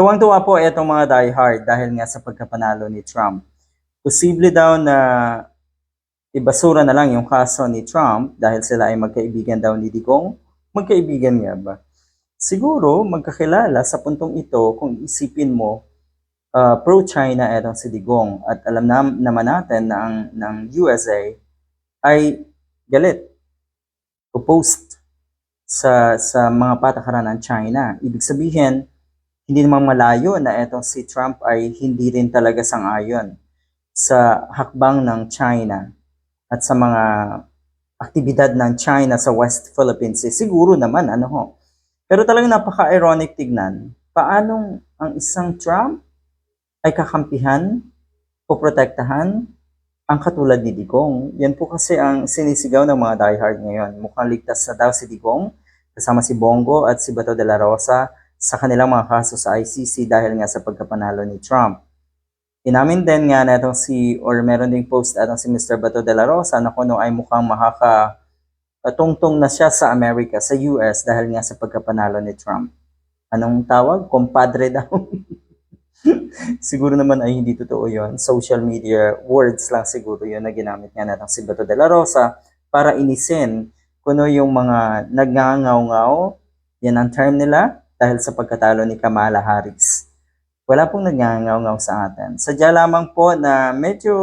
Tuwang-tuwa po itong mga diehard dahil nga sa pagkapanalo ni Trump. Posible daw na ibasura na lang yung kaso ni Trump dahil sila ay magkaibigan daw ni Digong. Magkaibigan nga ba? Siguro magkakilala sa puntong ito kung isipin mo uh, pro-China itong si Digong at alam na, naman natin na ang ng USA ay galit opposed sa sa mga patakaran ng China. Ibig sabihin, hindi namang malayo na itong si Trump ay hindi rin talaga sang-ayon sa hakbang ng China at sa mga aktibidad ng China sa West Philippines. Sea. Siguro naman, ano ho. Pero talagang napaka-ironic tignan. Paanong ang isang Trump ay kakampihan o protektahan ang katulad ni Digong. Yan po kasi ang sinisigaw ng mga diehard ngayon. Mukhang ligtas na daw si Digong kasama si Bongo at si Bato de la Rosa sa kanilang mga kaso sa ICC dahil nga sa pagkapanalo ni Trump. Inamin din nga na itong si, or meron ding post atong si Mr. Bato de la Rosa na kuno ay mukhang makaka tungtong na siya sa Amerika, sa US dahil nga sa pagkapanalo ni Trump. Anong tawag? Compadre daw. siguro naman ay hindi totoo yon Social media words lang siguro yun na ginamit nga natin si Bato de la Rosa para inisin kuno yung mga nagngangaw-ngaw, yan ang term nila, dahil sa pagkatalo ni Kamala Harris. Wala pong nagngangaw-ngaw sa atin. Sadya lamang po na medyo,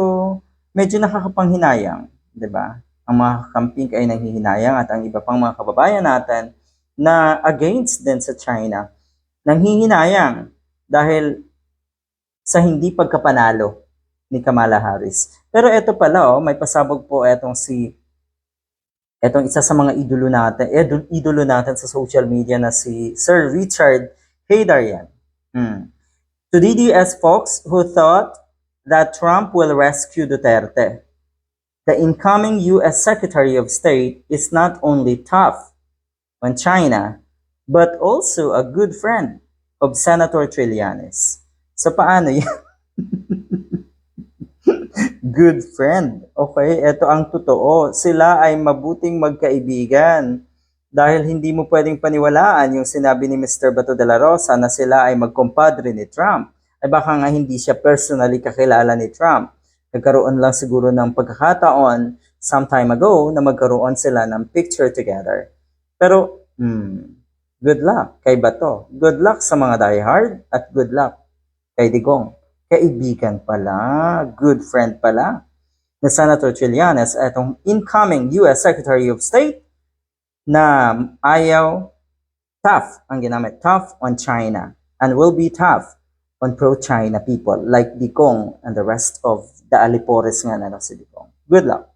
medyo nakakapanghinayang, di ba? Ang mga kamping ay nanghihinayang at ang iba pang mga kababayan natin na against din sa China, nanghihinayang dahil sa hindi pagkapanalo ni Kamala Harris. Pero ito pala, oh, may pasabog po etong si Etong isa sa mga idolo natin, idol, idolo natin sa social media na si Sir Richard Haydarian. Hmm. To DDS folks who thought that Trump will rescue Duterte, the incoming U.S. Secretary of State is not only tough on China, but also a good friend of Senator Trillanes. So paano yan? Good friend. Okay, ito ang totoo. Sila ay mabuting magkaibigan. Dahil hindi mo pwedeng paniwalaan yung sinabi ni Mr. Bato de la Rosa na sila ay magkompadre ni Trump. Ay baka nga hindi siya personally kakilala ni Trump. Nagkaroon lang siguro ng pagkakataon some time ago na magkaroon sila ng picture together. Pero, hmm, good luck kay Bato. Good luck sa mga diehard at good luck kay Digong kaibigan pala, good friend pala ni Senator Trillanes itong incoming US Secretary of State na ayaw tough ang ginamit, tough on China and will be tough on pro-China people like Dikong and the rest of the Alipores nga na si Dikong. Good luck.